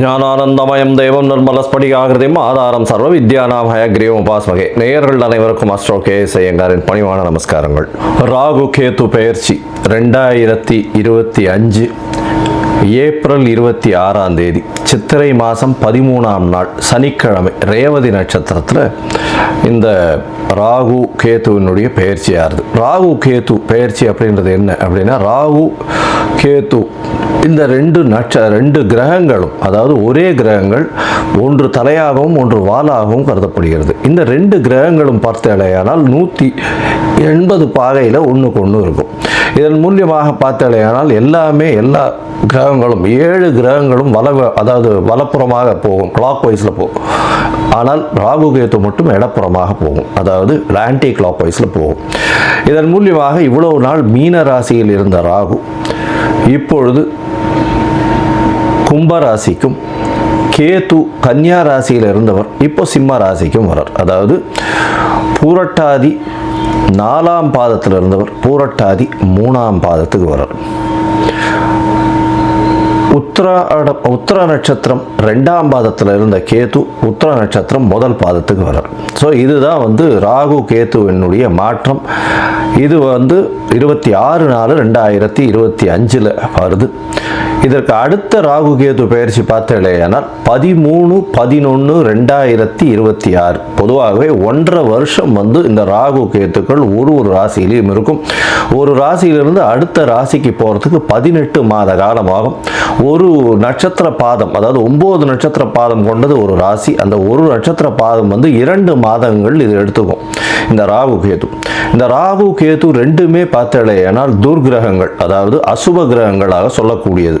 ஞானானந்தமயம் தெய்வம் நிர்மலஸ்படிகாகிருதியும் ஆதாரம் சர்வ வித்யானாம் ஹயக்ரீவம் உபாஸ்மகே. நேயர்கள் அனைவருக்கும் அஸ்ட்ரோ கே ஐயங்காரின் பணிவான நமஸ்காரங்கள். ராகு கேத்து பெயர்ச்சி ரெண்டாயிரத்தி இருபத்தி அஞ்சு ஏப்ரல் இருபத்தி ஆறாம் தேதி. சித்திரை மாதம் பதிமூணாம் நாள் சனிக்கிழமை ரேவதி நட்சத்திரத்தில் இந்த ராகு கேத்துவினுடைய பெயர்ச்சி ராகு கேத்து பெயர்ச்சி அப்படின்றது என்ன அப்படின்னா ராகு கேத்து இந்த ரெண்டு நட்ச ரெண்டு கிரகங்களும் அதாவது ஒரே கிரகங்கள் ஒன்று தலையாகவும் ஒன்று வாலாகவும் கருதப்படுகிறது. இந்த ரெண்டு கிரகங்களும் பார்த்தாலேயானால் நூற்றி எண்பது பாகையில் ஒன்றுக்கு ஒன்று இருக்கும். இதன் மூலியமாக பார்த்தாலேயானால் எல்லாமே எல்லா கிரகங்களும் ஏழு கிரகங்களும் வல அதாவது வலப்புறமாக போகும் கிளாக் வைஸில் போகும். ஆனால் ராகு கேத்து மட்டும் இடப்புறமாக போகும் அதாவது ஆன்டி கிளாக் வைஸில் போகும். இதன் மூலியமாக இவ்வளவு நாள் மீன ராசியில் இருந்த ராகு இப்பொழுது கும்பராசிக்கும் கேத்து கேது கன்னியா ராசியில் இருந்தவர் இப்போ சிம்ம ராசிக்கும் வரார் அதாவது பூரட்டாதி நாலாம் பாதத்தில் இருந்தவர் பூரட்டாதி மூணாம் பாதத்துக்கு வரார் உத்திராட உத்திர நட்சத்திரம் ரெண்டாம் பாதத்தில் இருந்த கேது உத்தர நட்சத்திரம் முதல் பாதத்துக்கு வரார் ஸோ இதுதான் வந்து ராகு கேத்துவினுடைய மாற்றம். இது வந்து இருபத்தி ஆறு நாலு ரெண்டாயிரத்தி இருபத்தி அஞ்சில் வருது. இதற்கு அடுத்த ராகு கேது பயிற்சி பார்த்தேனால் பதிமூணு பதினொன்று ரெண்டாயிரத்தி இருபத்தி ஆறு. பொதுவாகவே ஒன்றரை வருஷம் வந்து இந்த ராகு கேத்துக்கள் ஒரு ஒரு ராசியிலையும் இருக்கும். ஒரு ராசியிலிருந்து அடுத்த ராசிக்கு போகிறதுக்கு பதினெட்டு மாத காலமாகும். ஒரு நட்சத்திர பாதம் அதாவது ஒம்பது நட்சத்திர பாதம் கொண்டது ஒரு ராசி. அந்த ஒரு நட்சத்திர பாதம் வந்து இரண்டு மாதங்கள் இது எடுத்துக்கும். இந்த ராகு கேது. இந்த ராகு கேது ரெண்டுமே பார்த்தலையானால் துர்கிரகங்கள் அதாவது அசுப கிரகங்களாக சொல்லக்கூடியது.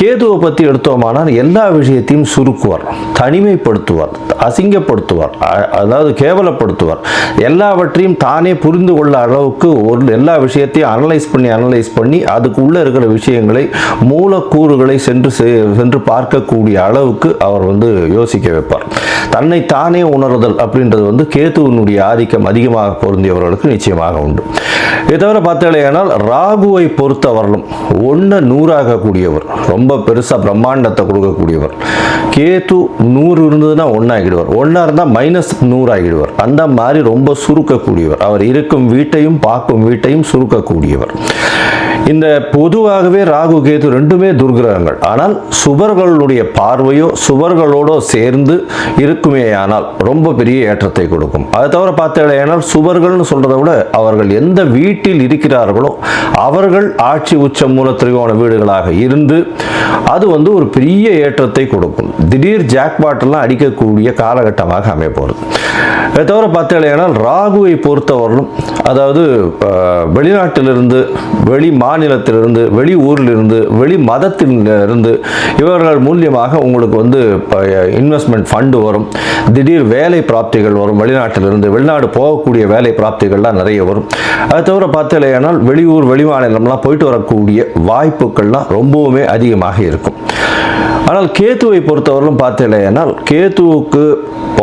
கேதுவை பற்றி எடுத்தோமானால் எல்லா விஷயத்தையும் சுருக்குவார் தனிமைப்படுத்துவார் அசிங்கப்படுத்துவார் அதாவது கேவலப்படுத்துவார். எல்லாவற்றையும் தானே புரிந்து கொள்ள அளவுக்கு ஒரு எல்லா விஷயத்தையும் அனலைஸ் பண்ணி அனலைஸ் பண்ணி அதுக்கு உள்ளே இருக்கிற விஷயங்களை மூலக்கூறுகளை சென்று செ- சென்று பார்க்கக்கூடிய அளவுக்கு அவர் வந்து யோசிக்க வைப்பார். தன்னை தானே உணர்தல் அப்படின்றது வந்து கேதுவினுடைய ஆதிக்கம் அதிகமாக பொருந்தியவர்களுக்கு நிச்சயமாக உண்டு. இதை தவிர பார்த்தாலேயானால் ராகுவை பொறுத்தவரையிலும் ஒன்று நூறாகக்கூடியவர் ரொம்ப ரொம்ப பெருசாக பிரம்மாண்டத்தை கொடுக்கக்கூடியவர். கேத்து நூறு இருந்ததுன்னா ஒன்றாகிடுவார் ஒன்றா இருந்தால் மைனஸ் நூறு ஆகிடுவார். அந்த மாதிரி ரொம்ப சுருக்கக்கூடியவர். அவர் இருக்கும் வீட்டையும் பார்க்கும் வீட்டையும் சுருக்கக்கூடியவர். இந்த பொதுவாகவே ராகு கேது ரெண்டுமே துர்கிரகங்கள் ஆனால் சுவர்களுடைய பார்வையோ சுவர்களோடோ சேர்ந்து இருக்குமேயானால் ரொம்ப பெரிய ஏற்றத்தை கொடுக்கும். அதை தவிர பார்த்தேனால் சுவர்கள்னு சொல்றதை விட அவர்கள் எந்த வீட்டில் இருக்கிறார்களோ அவர்கள் ஆட்சி உச்ச மூல திரிகோண வீடுகளாக இருந்து அது வந்து ஒரு பெரிய ஏற்றத்தை கொடுக்கும். திடீர் ஜாக்பாட்டெல்லாம் அடிக்கக்கூடிய காலகட்டமாக அமைய போகிறது தவிர பார்த்தீங்கன்னா ராகுவை பொறுத்தவரையிலும் அதாவது வெளிநாட்டிலிருந்து வெளி மாநிலத்திலிருந்து வெளி ஊரிலிருந்து வெளி மதத்திலிருந்து இவர்கள் மூலியமாக உங்களுக்கு வந்து இன்வெஸ்ட்மெண்ட் ஃபண்டு வரும். திடீர் வேலை பிராப்திகள் வரும். வெளிநாட்டிலிருந்து வெளிநாடு போகக்கூடிய வேலை பிராப்திகள்லாம் நிறைய வரும். அது தவிர பார்த்தீங்கன்னா வெளியூர் வெளிமாநிலம்லாம் போயிட்டு வரக்கூடிய வாய்ப்புகள்லாம் ரொம்பவுமே அதிகமாக இருக்கும். ஆனால் கேத்துவை பொறுத்தவரையிலும் பார்த்தீங்கன்னா கேத்துவுக்கு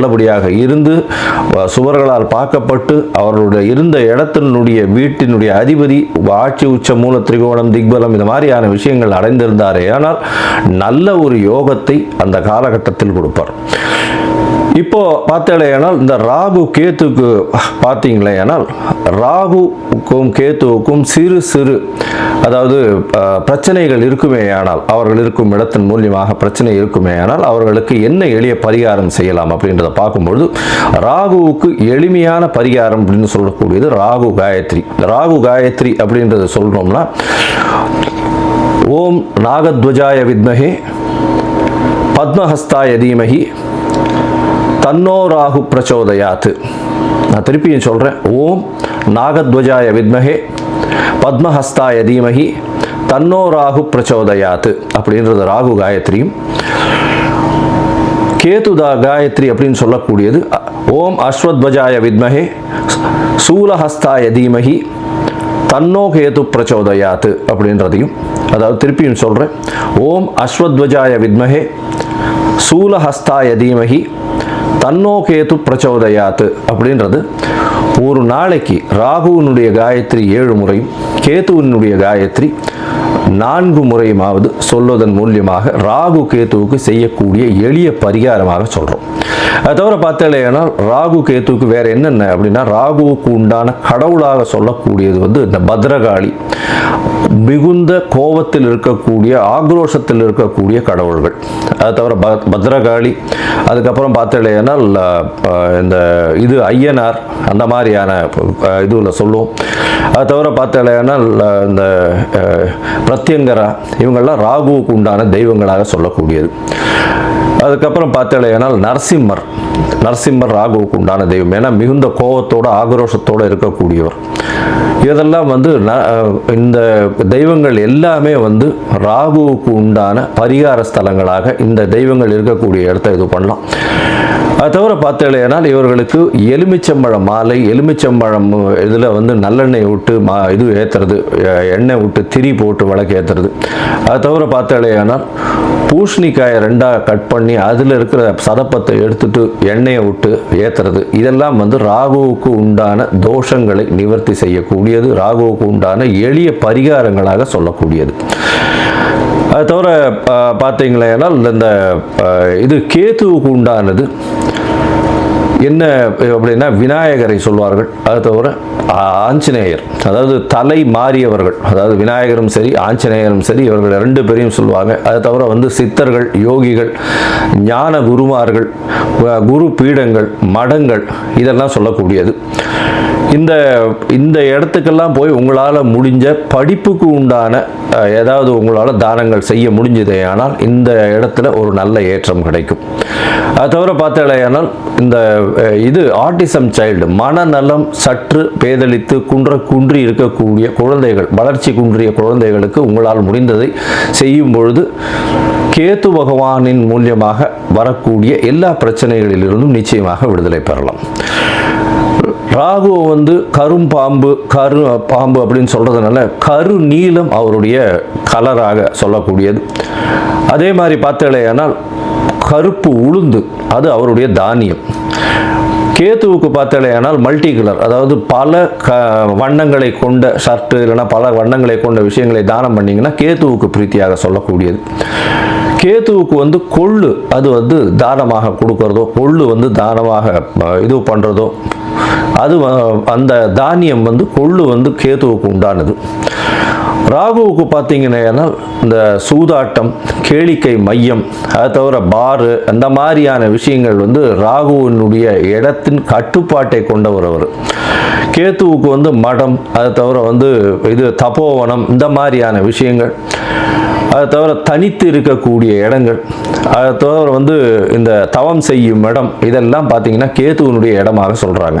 நல்லபடியாக இருந்து சுவர்களால் பார்க்கப்பட்டு அவர்களுடைய இருந்த இடத்தினுடைய வீட்டினுடைய அதிபதி ஆட்சி உச்ச மூல திரிகோணம் திக்பலம் இந்த மாதிரியான விஷயங்கள் அடைந்திருந்தாரே. ஆனால் நல்ல ஒரு யோகத்தை அந்த காலகட்டத்தில் கொடுப்பார். இப்போ பார்த்தேனால் இந்த ராகு கேத்துக்கு பார்த்தீங்களேயானால் ராகுக்கும் கேத்துவுக்கும் சிறு சிறு அதாவது பிரச்சனைகள் இருக்குமே ஆனால் அவர்கள் இருக்கும் இடத்தின் மூலியமாக பிரச்சனை இருக்குமே ஆனால் அவர்களுக்கு என்ன எளிய பரிகாரம் செய்யலாம் அப்படின்றத பார்க்கும்பொழுது ராகுவுக்கு எளிமையான பரிகாரம் அப்படின்னு சொல்லக்கூடியது ராகு காயத்ரி. ராகு காயத்ரி அப்படின்றத சொல்கிறோம்னா ஓம் நாகத்வஜாய வித்மகே பத்மஹஸ்தாய தீமகி தன்னோ ராகு பிரச்சோதயாத்து நான் திருப்பியும் சொல்கிறேன் ஓம் நாகத்வஜாய வித்மகே பத்மஹஸ்தாய தீமகி தன்னோ ராகு பிரச்சோதயாத் அப்படின்றது ராகு காயத்ரியும். கேதுதா காயத்ரி அப்படின்னு சொல்லக்கூடியது ஓம் அஸ்வத்வஜாய வித்மகே சூலஹஸ்தாய தீமகி தன்னோ கேது பிரச்சோதயாத் அப்படின்றதையும். அதாவது திருப்பியும் சொல்கிறேன் ஓம் அஸ்வத்வஜாய வித்மகே சூலஹஸ்தாய தீமகி தன்னோகேது பிரச்சோதயாத்து அப்படின்றது. ஒரு நாளைக்கு ராகுவினுடைய காயத்ரி ஏழு முறையும் கேதுவினுடைய காயத்ரி நான்கு முறையுமாவது சொல்வதன் மூலியமாக ராகு கேத்துவுக்கு செய்யக்கூடிய எளிய பரிகாரமாக சொல்கிறோம் அது தவிர பார்த்தேன்னா ராகு கேத்துவுக்கு வேறு என்னென்ன அப்படின்னா ராகுவுக்கு உண்டான கடவுளாக சொல்லக்கூடியது வந்து இந்த பத்ரகாளி. மிகுந்த கோபத்தில் இருக்கக்கூடிய ஆக்ரோஷத்தில் இருக்கக்கூடிய கடவுள்கள். அது தவிர ப பத்ரகாளி அதுக்கப்புறம் பார்த்தேனால் இந்த இது ஐயனார் அந்த மாதிரியான இதுவில் சொல்லுவோம். அது தவிர பார்த்தேனால் இந்த பிரத்யங்கரா இவங்கள்லாம் ராகுவுக்கு உண்டான தெய்வங்களாக சொல்லக்கூடியது. அதுக்கப்புறம் பார்த்தேனால் நரசிம்மர். நரசிம்மர் ராகுவுக்கு உண்டான தெய்வம். ஏன்னா மிகுந்த கோபத்தோட ஆக்ரோஷத்தோடு இருக்கக்கூடியவர். இதெல்லாம் வந்து ந- இந்த தெய்வங்கள் எல்லாமே வந்து ராகுவுக்கு உண்டான பரிகார ஸ்தலங்களாக இந்த தெய்வங்கள் இருக்கக்கூடிய இடத்த இது பண்ணலாம். அது தவிர பார்த்தேனால் இவர்களுக்கு எலுமிச்சம்பழம் மாலை எலுமிச்சம்பழம் இதில் வந்து நல்லெண்ணெய் விட்டு மா இது ஏற்றுறது எண்ணெய் விட்டு திரி போட்டு விளக்கு ஏற்றுறது அது தவிர பார்த்தேனால் பூஷணிக்காயை ரெண்டாக கட் பண்ணி அதில் இருக்கிற சதப்பத்தை எடுத்துட்டு எண்ணெயை விட்டு ஏற்றுறது இதெல்லாம் வந்து ராகுவுக்கு உண்டான தோஷங்களை நிவர்த்தி செய்யக்கூடியது. ராகுவுக்கு உண்டான எளிய பரிகாரங்களாக சொல்லக்கூடியது. அது தவிர பா- இந்த இது கேத்துவுக்கு உண்டானது. என்ன அப்படின்னா விநாயகரை சொல்வார்கள். அது தவிர ஆஞ்சநேயர் அதாவது தலை மாறியவர்கள் அதாவது விநாயகரும் சரி ஆஞ்சநேயரும் சரி இவர்கள் ரெண்டு பேரையும் சொல்லுவாங்க அது தவிர வந்து சித்தர்கள் யோகிகள் ஞான குருமார்கள் குரு பீடங்கள் மடங்கள் இதெல்லாம் சொல்லக்கூடியது. இந்த இந்த இடத்துக்கெல்லாம் போய் உங்களால் முடிஞ்ச படிப்புக்கு உண்டான ஏதாவது உங்களால் தானங்கள் செய்ய முடிஞ்சதே ஆனால் இந்த இடத்துல ஒரு நல்ல ஏற்றம் கிடைக்கும். அது தவிர பார்த்தாலேயானால் இந்த இது ஆர்டிசம் சைல்டு மனநலம் சற்று பேதளித்து குன்ற குன்றி இருக்கக்கூடிய குழந்தைகள் வளர்ச்சி குன்றிய குழந்தைகளுக்கு உங்களால் முடிந்ததை செய்யும் பொழுது கேத்து பகவானின் மூலியமாக வரக்கூடிய எல்லா பிரச்சனைகளிலிருந்தும் நிச்சயமாக விடுதலை பெறலாம். ராகு வந்து கரும்பாம்பு கரு பாம்பு அப்படின்னு சொல்கிறதுனால கரு நீலம் அவருடைய கலராக சொல்லக்கூடியது. அதே மாதிரி பார்த்தேனால் கருப்பு உளுந்து அது அவருடைய தானியம். கேத்துவுக்கு பார்த்தாலேயானால் மல்டி கலர் அதாவது பல க வண்ணங்களை கொண்ட ஷர்ட்டு இல்லைன்னா பல வண்ணங்களை கொண்ட விஷயங்களை தானம் பண்ணிங்கன்னா கேத்துவுக்கு பிரீத்தியாக சொல்லக்கூடியது. கேத்துவுக்கு வந்து கொள்ளு அது வந்து தானமாக கொடுக்கறதோ கொள்ளு வந்து தானமாக இது பண்ணுறதோ அது அந்த தானியம் வந்து கொள்ளு வந்து கேத்துவுக்கு உண்டானது. ராகுவுக்கு பார்த்தீங்கன்னா இந்த சூதாட்டம் கேளிக்கை மையம் அதை தவிர பாரு அந்த மாதிரியான விஷயங்கள் வந்து ராகுவினுடைய இடத்தின் கட்டுப்பாட்டை கொண்டவர் அவர். கேத்துவுக்கு வந்து மடம் அதை தவிர வந்து இது தபோவனம் இந்த மாதிரியான விஷயங்கள். அதை தவிர தனித்து இருக்கக்கூடிய இடங்கள் அதை தவிர வந்து இந்த தவம் செய்யும் இடம் இதெல்லாம் பார்த்தீங்கன்னா கேத்துவனுடைய இடமாக சொல்கிறாங்க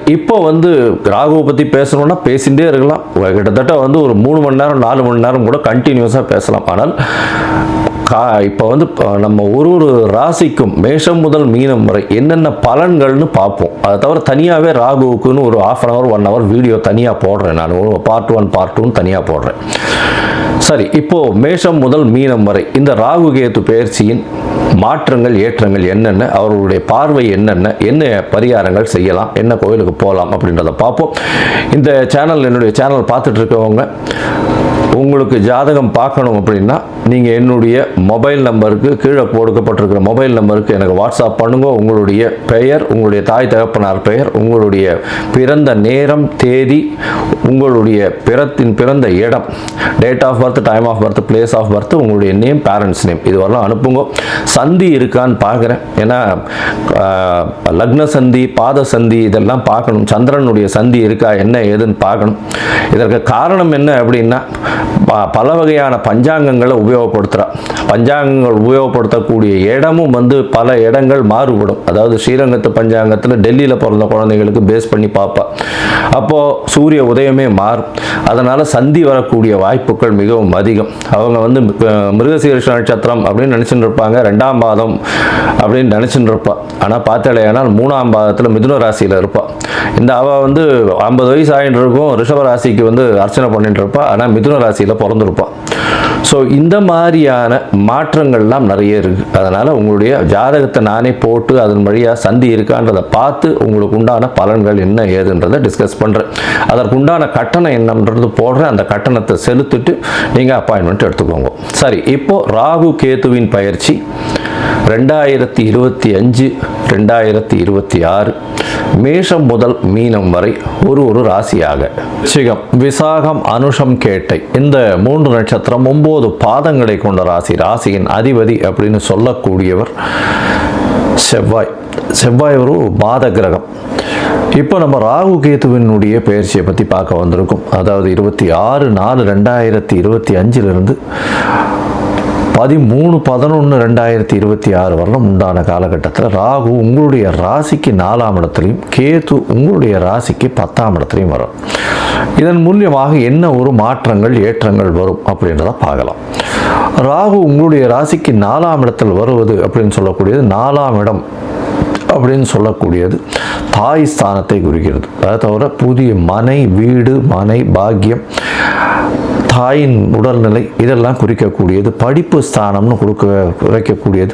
இப்போ வந்து ராகுவை பற்றி பேசணும்னா பேசிகிட்டே இருக்கலாம். கிட்டத்தட்ட வந்து ஒரு மூணு மணி நேரம் நாலு மணி நேரம் கூட கண்டினியூஸாக பேசலாம். ஆனால் கா இப்போ வந்து நம்ம ஒரு ஒரு ராசிக்கும் மேஷம் முதல் மீனம் வரை என்னென்ன பலன்கள்னு பார்ப்போம். அதை தவிர தனியாகவே ராகுவுக்குன்னு ஒரு half an hour one hour video தனியாக போடுறேன். நான் பார்ட் ஒன் பார்ட் டூன்னு தனியாக போடுறேன். சரி இப்போ மேஷம் முதல் மீனம் வரை இந்த ராகு கேது பயிற்சியின் மாற்றங்கள் ஏற்றங்கள் என்னென்ன அவர்களுடைய பார்வை என்னென்ன என்ன பரிகாரங்கள் செய்யலாம் என்ன கோயிலுக்கு போகலாம் அப்படின்றத பார்ப்போம். இந்த சேனல் என்னுடைய சேனல் பார்த்துட்டு இருக்கவங்க உங்களுக்கு ஜாதகம் பார்க்கணும் அப்படின்னா நீங்கள் என்னுடைய மொபைல் நம்பருக்கு கீழே கொடுக்கப்பட்டிருக்கிற மொபைல் நம்பருக்கு எனக்கு வாட்ஸ்அப் பண்ணுங்க. உங்களுடைய பெயர் உங்களுடைய தாய் தகப்பனார் பெயர் உங்களுடைய பிறந்த நேரம் தேதி உங்களுடைய பிறத்தின் பிறந்த இடம் date of birth time of birth place of birth உங்களுடைய நேம் பேரண்ட்ஸ் நேம் இது வரலாம் அனுப்புங்க. சந்தி இருக்கான்னு பார்க்குறேன். ஏன்னா லக்ன சந்தி பாத சந்தி இதெல்லாம் பார்க்கணும். சந்திரனுடைய சந்தி இருக்கா என்ன ஏதுன்னு பார்க்கணும். இதற்கு காரணம் என்ன அப்படின்னா ப- பல வகையான பஞ்சாங்கங்களை உபயோகப்படுத்துகிறா பஞ்சாங்கங்கள் உபயோகப்படுத்தக்கூடிய இடமும் வந்து பல இடங்கள் மாறுபடும். அதாவது ஸ்ரீரங்கத்து பஞ்சாங்கத்தில் டெல்லியில் பிறந்த குழந்தைங்களுக்கு பேஸ் பண்ணி பார்ப்பா. அப்போது சூரிய உதயமே மாறும். அதனால் சந்தி வரக்கூடிய வாய்ப்புகள் மிகவும் அதிகம். அவங்க வந்து மிருகசீரிஷ நட்சத்திரம் அப்படின்னு நினச்சிட்டு இருப்பாங்க ரெண்டாம் பாதம் அப்படின்னு நினச்சிட்டு இருப்பாள் ஆனால் பார்த்தாலேனால் மூணாம் பாதத்தில் மிதுன ராசியில் இருப்பாள் இந்த அவள் வந்து ஐம்பது வயசு ஆகிட்டு இருக்கும் ரிஷப ராசிக்கு வந்து அர்ச்சனை பண்ணிட்டு இருப்பாள் ஆனால் மிதுன ராசியில் பிறந்திருப்பாள் ஸோ இந்த மாதிரியான மாற்றங்கள்லாம் நிறைய இருக்குது அதனால் உங்களுடைய ஜாதகத்தை நானே போட்டு அதன் வழியாக சந்தி இருக்கான்றதை பார்த்து உங்களுக்கு உண்டான பலன்கள் என்ன ஏதுன்றதை டிஸ்கஸ் பண்ணுறேன் அதற்குண்டான கட்டணம் என்னன்றது போடுறேன். அந்த கட்டணத்தை செலுத்திட்டு நீங்கள் அப்பாயின்மெண்ட் எடுத்துக்கோங்க. சரி இப்போ ராகு கேதுவின் பயிற்சி. ரெண்டாயிரத்தி இருபத்தி அஞ்சு ரெண்டாயிரத்தி இருபத்தி ஆறு மேஷம் முதல் மீனம் வரை ஒரு ஒரு ராசியாக. சிகம் விசாகம் அனுஷம் கேட்டை இந்த மூன்று நட்சத்திரம் ஒன்பது பாதங்களை கொண்ட ராசி. ராசியின் அதிபதி அப்படின்னு சொல்லக்கூடியவர் செவ்வாய். செவ்வாய் ஒரு பாத கிரகம் இப்போ நம்ம ராகு கேத்துவினுடைய பயிற்சியை பற்றி பார்க்க வந்திருக்கோம். அதாவது இருபத்தி ஆறு நாலு ரெண்டாயிரத்தி இருபத்தி அஞ்சிலிருந்து பதிமூணு பதினொன்று ரெண்டாயிரத்தி இருபத்தி ஆறு வரலும் உண்டான காலகட்டத்தில் ராகு உங்களுடைய ராசிக்கு நாலாம் இடத்துலையும் கேது உங்களுடைய ராசிக்கு பத்தாம் இடத்துலையும் வரும். இதன் மூலியமாக என்ன ஒரு மாற்றங்கள் ஏற்றங்கள் வரும் அப்படின்றத பார்க்கலாம். ராகு உங்களுடைய ராசிக்கு நாலாம் இடத்தில் வருவது அப்படின்னு சொல்லக்கூடியது நாலாம் இடம் அப்படின்னு சொல்லக்கூடியது. தாய் ஸ்தானத்தை குறிக்கிறது. அதை தவிர புதிய மனை வீடு மனை பாக்கியம் தாயின் உடல்நிலை இதெல்லாம் குறிக்கக்கூடியது. படிப்பு ஸ்தானம்னு கொடுக்க குறைக்கக்கூடியது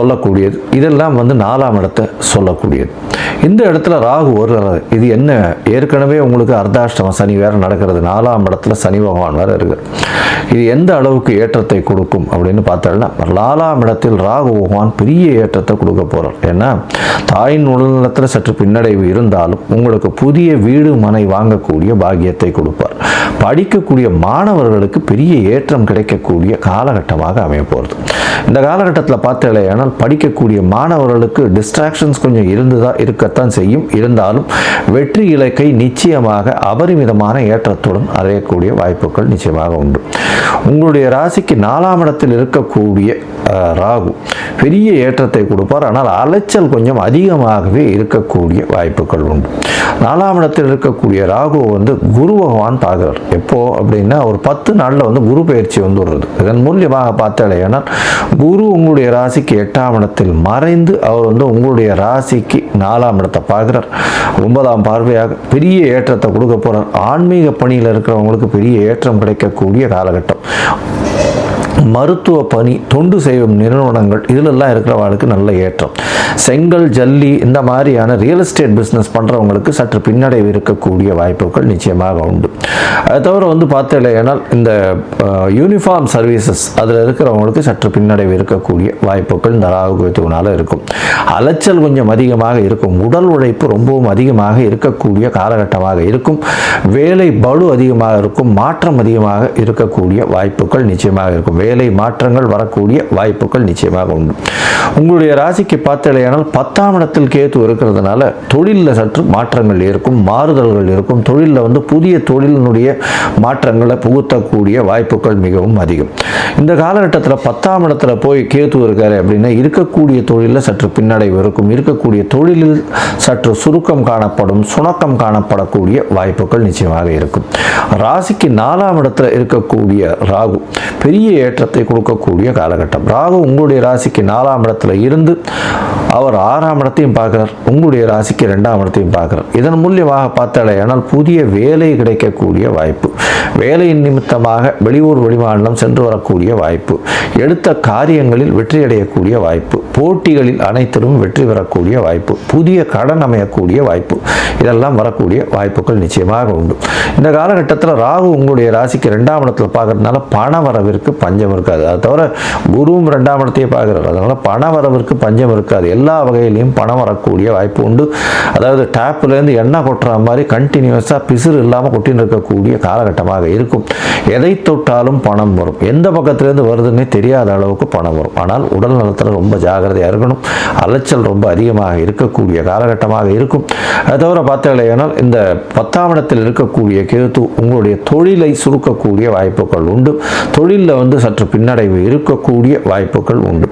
சொல்லக்கூடியது. இதெல்லாம் வந்து நாலாம் இடத்தை சொல்லக்கூடியது. இந்த இடத்துல ராகு ஒரு இது என்ன? ஏற்கனவே உங்களுக்கு அர்த்தாஷ்டம சனி வேற நடக்கிறது. நாலாம் இடத்துல சனி பகவான் வேறு இருக்குது இது எந்த அளவுக்கு ஏற்றத்தை கொடுக்கும் அப்படின்னு பார்த்தோம்னா நாலாம் இடத்தில் ராகு பகவான் பெரிய ஏற்றத்தை கொடுக்க போகிறார் ஏன்னா தாயின் உடல்நலத்தில் சற்று பின்னடைவு இருந்தாலும் உங்களுக்கு புதிய வீடு மனை வாங்கக்கூடிய பாக்கியத்தை கொடுப்பார். படிக்கக்கூடிய மாணவர்களுக்கு பெரிய ஏற்றம் கிடைக்கக்கூடிய காலகட்டமாக அமைய போகிறது இந்த காலகட்டத்தில் பார்த்தாலேயானால் படிக்கக்கூடிய மாணவர்களுக்கு டிஸ்ட்ராக்ஷன்ஸ் கொஞ்சம் இருந்துதான் இருக்கத்தான் செய்யும். இருந்தாலும் வெற்றி இலக்கை நிச்சயமாக அபரிமிதமான ஏற்றத்துடன் அடையக்கூடிய வாய்ப்புகள் நிச்சயமாக உண்டு. உங்களுடைய ராசிக்கு நாலாம் இடத்தில் இருக்கக்கூடிய ராகு பெரிய ஏற்றத்தை கொடுப்பார். ஆனால் அலைச்சல் கொஞ்சம் அதிகமாகவே இருக்கக்கூடிய வாய்ப்புகள் உண்டு. நாலாம் இடத்தில் இருக்கக்கூடிய ராகு வந்து குரு பகவான் ஆகிறார் எப்போ? அப்படின்னா ஒரு பத்து நாளில் வந்து குரு பயிற்சி வந்து வருது இதன் மூலியமாக பார்த்தாலேனால் குரு உங்களுடைய ராசிக்கு எட்டாம் எட்டாம் இடத்தில் மறைந்து அவர் வந்து உங்களுடைய ராசிக்கு நாலாம் இடத்தை பார்க்குறார். ஒன்பதாம் பார்வையாக பெரிய ஏற்றத்தை கொடுக்க போகிறார் ஆன்மீக பணியில் இருக்கிறவங்களுக்கு பெரிய ஏற்றம் கிடைக்கக்கூடிய காலகட்டம். மருத்துவ பணி தொண்டு செய்யும் நிறுவனங்கள் இதிலெல்லாம் இருக்கிறவங்களுக்கு நல்ல ஏற்றம். செங்கல் ஜல்லி இந்த மாதிரியான ரியல் எஸ்டேட் பிஸ்னஸ் பண்ணுறவங்களுக்கு சற்று பின்னடைவு இருக்கக்கூடிய வாய்ப்புகள் நிச்சயமாக உண்டு. அதை தவிர வந்து பார்த்தீங்கன்னா இந்த யூனிஃபார்ம் சர்வீசஸ் அதில் இருக்கிறவங்களுக்கு சற்று பின்னடைவு இருக்கக்கூடிய வாய்ப்புகள் இந்த ராகுகத்துவனால் இருக்கும். அலைச்சல் கொஞ்சம் அதிகமாக இருக்கும். உடல் உழைப்பு ரொம்பவும் அதிகமாக இருக்கக்கூடிய காலகட்டமாக இருக்கும். வேலை பளு அதிகமாக இருக்கும். மாற்றம் அதிகமாக இருக்கக்கூடிய வாய்ப்புகள் நிச்சயமாக இருக்கும். வேலை மாற்றங்கள் வரக்கூடிய வாய்ப்புகள் நிச்சயமாக உண்டு. உங்களுடைய ராசிக்கு பார்த்தலையானால் பத்தாம் இடத்தில் கேத்து இருக்கிறதுனால தொழிலில் சற்று மாற்றங்கள் இருக்கும் மாறுதல்கள் இருக்கும். தொழிலில் வந்து புதிய தொழிலினுடைய மாற்றங்களை புகுத்தக்கூடிய வாய்ப்புகள் மிகவும் அதிகம். இந்த காலகட்டத்தில் பத்தாம் இடத்துல போய் கேத்து இருக்காரு அப்படின்னா இருக்கக்கூடிய தொழிலில் சற்று பின்னடைவு இருக்கும். இருக்கக்கூடிய தொழிலில் சற்று சுருக்கம் காணப்படும் சுணக்கம் காணப்படக்கூடிய வாய்ப்புகள் நிச்சயமாக இருக்கும். ராசிக்கு நாலாம் இடத்துல இருக்கக்கூடிய ராகு பெரிய ஏற்றத்தை கொடுக்கக்கூடிய காலகட்டம். ராகு உங்களுடைய ராசிக்கு நாலாம் இடத்துல இருந்து அவர் ஆறாம் இடத்தையும் பார்க்குறார். உங்களுடைய ராசிக்கு ரெண்டாம் இடத்தையும் பார்க்குறார். இதன் மூலியமாக பார்த்தாலே ஆனால் புதிய வேலை கிடைக்கக்கூடிய வாய்ப்பு. வேலையின் நிமித்தமாக வெளியூர் வெளிமாநிலம் சென்று வரக்கூடிய வாய்ப்பு. எடுத்த காரியங்களில் வெற்றியடையக்கூடிய வாய்ப்பு. போட்டிகளில் அனைத்திலும் வெற்றி பெறக்கூடிய வாய்ப்பு. புதிய கடன் அமையக்கூடிய வாய்ப்பு. இதெல்லாம் வரக்கூடிய வாய்ப்புகள் நிச்சயமாக உண்டு. இந்த காலகட்டத்தில் ராகு உங்களுடைய ராசிக்கு ரெண்டாம் இடத்துல பார்க்கறதுனால பண வரவிற்கு பஞ்சம் இருக்காது. அதை தவிர குருவும் ரெண்டாம் இடத்தையே பார்க்குறாரு. அதனால் பண வரவிற்கு பஞ்சம் இருக்காது. எல்லா வகையிலையும் பணம் வரக்கூடிய வாய்ப்பு உண்டு. அதாவது டேப்லேருந்து எண்ணெய் கொட்டுற மாதிரி கண்டினியூஸாக பிசுறு இல்லாமல் கொட்டின்னு இருக்கக்கூடிய காலகட்டமாக இருக்கும். எதை தொட்டாலும் பணம் வரும். எந்த பக்கத்துலேருந்து வருதுன்னே தெரியாத அளவுக்கு பணம் வரும். ஆனால் உடல் நலத்தில் ரொம்ப ஜாகிரதையாக இருக்கணும். அலைச்சல் ரொம்ப அதிகமாக இருக்கக்கூடிய காலகட்டமாக இருக்கும். அதை தவிர பார்த்தீங்கன்னா இந்த பத்தாம் இடத்தில் இருக்கக்கூடிய கேது உங்களுடைய தொழிலை சுருக்கக்கூடிய வாய்ப்புகள் உண்டு. தொழிலில் வந்து சற்று சற்று பின்னடைவு இருக்கக்கூடிய வாய்ப்புகள் உண்டு.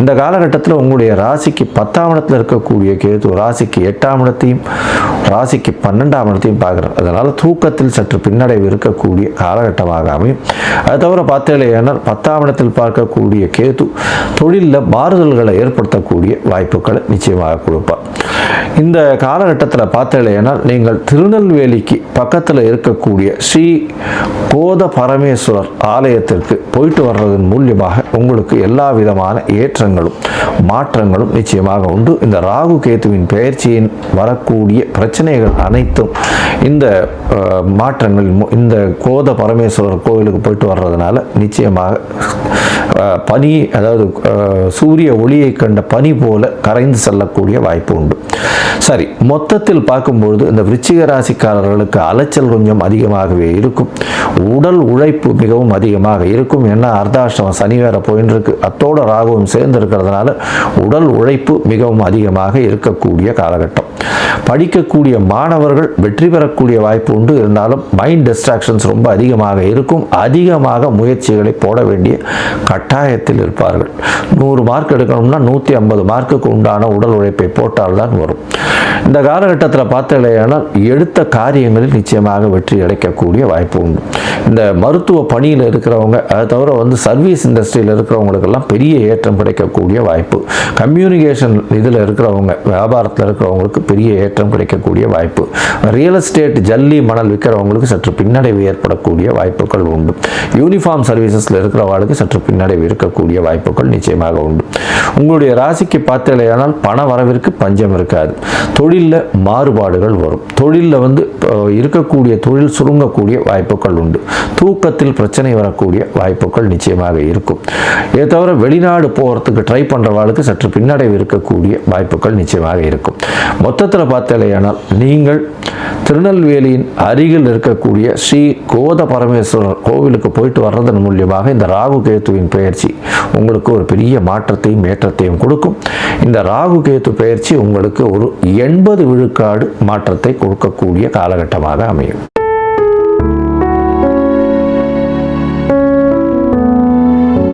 இந்த காலகட்டத்தில் உங்களுடைய ராசிக்கு பத்தாம் இடத்தில் இருக்கக்கூடிய கேது ராசிக்கு எட்டாம் இடத்தையும் ராசிக்கு பன்னெண்டாம் இடத்தையும் பார்க்குறார். அதனால் தூக்கத்தில் சற்று பின்னடைவு இருக்கக்கூடிய காலகட்டமாக அமையும். அது தவிர பார்த்தீங்கன்னா பத்தாம் இடத்தில் பார்க்கக்கூடிய கேது தொழிலில் மாறுதல்களை ஏற்படுத்தக்கூடிய வாய்ப்புகளை நிச்சயமாக கொடுப்பார். இந்த காலகட்டத்தில் பார்த்தீங்கன்னா நீங்கள் திருநெல்வேலிக்கு பக்கத்தில் இருக்கக்கூடிய ஸ்ரீ கோத பரமேஸ்வரர் ஆலயத்திற்கு போயிட்டு வர வர்றதன் மூலியமாக உங்களுக்கு எல்லா விதமான ஏற்றங்களும் மாற்றங்களும் நிச்சயமாக உண்டு. இந்த ராகு கேத்துவின் பயிற்சியின் வரக்கூடிய பிரச்சனைகள் அனைத்தும் இந்த மாற்றங்கள் இந்த கோத பரமேஸ்வரர் கோவிலுக்கு போயிட்டு வர்றதுனால நிச்சயமாக பனி அதாவது சூரிய ஒளியை கண்ட பனி போல கரைந்து செல்லக்கூடிய வாய்ப்பு உண்டு. சரி மொத்தத்தில் பார்க்கும்பொழுது இந்த விருச்சிக ராசிக்காரர்களுக்கு அலைச்சல் கொஞ்சம் அதிகமாகவே இருக்கும். உடல் உழைப்பு மிகவும் அதிகமாக இருக்கும். ஏன்னா அர்த்தாஷ்டமம் சனி வேற போயின்னு இருக்கு அத்தோட ராகுவும் சேர்ந்து இருக்கிறதுனால உடல் உழைப்பு மிகவும் அதிகமாக இருக்கக்கூடிய காலகட்டம். படிக்கக்கூடிய மாணவர்கள் வெற்றி பெறக்கூடிய வாய்ப்பு உண்டு. இருந்தாலும் மைண்ட் டிஸ்ட்ராக்ஷன்ஸ் ரொம்ப அதிகமாக இருக்கும். அதிகமாக முயற்சிகளை போட வேண்டிய கட்டாயத்தில் இருப்பார்கள். நூறு மார்க் எடுக்கணும்னா நூற்றி ஐம்பது மார்க்குக்கு உண்டான உடல் உழைப்பை போட்டால்தான் வரும். இந்த காலகட்டத்தில் பார்த்தலையானால் எடுத்த காரியங்களில் நிச்சயமாக வெற்றி அடைக்கக்கூடிய வாய்ப்பு உண்டு. இந்த மருத்துவ பணியில் இருக்கிறவங்க அதை தவிர வந்து சர்வீஸ் இண்டஸ்ட்ரியில் இருக்கிறவங்களுக்கெல்லாம் பெரிய ஏற்றம் கிடைக்கக்கூடிய வாய்ப்பு. கம்யூனிகேஷன் இதில் இருக்கிறவங்க வியாபாரத்தில் இருக்கிறவங்களுக்கு பெரிய ஏற்றம் கிடைக்கக்கூடிய வாய்ப்பு. ரியல் எஸ்டேட் ஜல்லி மணல் விற்கிறவங்களுக்கு சற்று பின்னடைவு ஏற்படக்கூடிய வாய்ப்புகள் உண்டு. யூனிஃபார்ம் சர்வீசஸில் இருக்கிறவங்களுக்கு சற்று பின்னடைவு இருக்கக்கூடிய வாய்ப்புகள் நிச்சயமாக உண்டு. உங்களுடைய ராசிக்கு பார்த்தலையானால் பண வரவிற்கு பஞ்சம் இருக்காது. தொழிலில் மாறுபாடுகள் வரும். தொழிலில் வந்து இருக்கக்கூடிய தொழில் சுருங்கக்கூடிய வாய்ப்புகள் உண்டு. தூக்கத்தில் பிரச்சனை வரக்கூடிய வாய்ப்புகள் நிச்சயமாக இருக்கும். இதை தவிர வெளிநாடு போகிறதுக்கு ட்ரை பண்ணுறவாளுக்கு சற்று பின்னடைவு இருக்கக்கூடிய வாய்ப்புகள் நிச்சயமாக இருக்கும். மொத்தத்தில் பார்த்தாலேயானால் நீங்கள் திருநெல்வேலியின் அருகில் இருக்கக்கூடிய ஸ்ரீ கோத பரமேஸ்வரர் கோவிலுக்கு போயிட்டு வர்றதன் மூலியமாக இந்த ராகு கேத்துவின் பயிற்சி உங்களுக்கு ஒரு பெரிய மாற்றத்தையும் ஏற்றத்தையும் கொடுக்கும். இந்த ராகு கேத்து பயிற்சி உங்களுக்கு ஒரு எண்பது விழுக்காடு மாற்றத்தை கொடுக்கக்கூடிய காலகட்டமாக அமையும்.